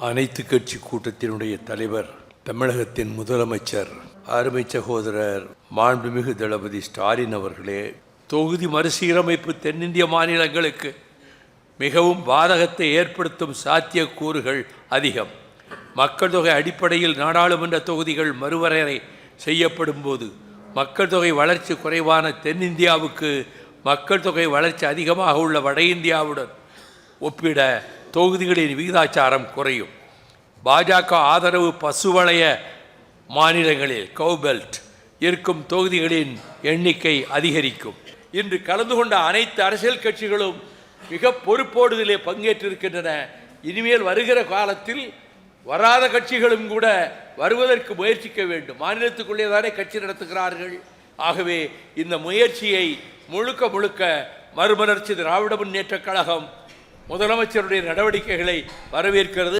அனைத்து கட்சி கூட்டத்தினுடைய தலைவர் தமிழகத்தின் முதலமைச்சர் அருமை சகோதரர் மாண்புமிகு தளபதி ஸ்டாலின் அவர்களே தொகுதி மறுசீரமைப்பு தென்னிந்திய மாநிலங்களுக்கு மிகவும் பாதகத்தை ஏற்படுத்தும் சாத்தியக்கூறுகள் அதிகம். மக்கள் தொகை அடிப்படையில் நாடாளுமன்ற தொகுதிகள் மறுவரையறை செய்யப்படும் போது மக்கள் தொகை வளர்ச்சி குறைவான தென்னிந்தியாவுக்கு மக்கள் தொகை வளர்ச்சி அதிகமாக உள்ள வட இந்தியாவுடன் ஒப்பிட தொகுதிகளின் விகிதாச்சாரம் குறையும். பாஜக ஆதரவு பசுவளைய மாநிலங்களில் கவுபெல்ட் இருக்கும் தொகுதிகளின் எண்ணிக்கை அதிகரிக்கும். இன்று கலந்து கொண்ட அனைத்து அரசியல் கட்சிகளும் மிக பொறுப்போடு இதிலே பங்கேற்றிருக்கின்றன. இனிமேல் வருகிற காலத்தில் வராத கட்சிகளும் கூட வருவதற்கு முயற்சிக்க வேண்டும். மாநிலத்துக்குள்ளே தானே கட்சி நடத்துகிறார்கள். ஆகவே இந்த முயற்சியை முழுக்க முழுக்க மறுமலர்ச்சி திராவிட முன்னேற்றக் கழகம் முதலமைச்சருடைய நடவடிக்கைகளை வரவேற்கிறது.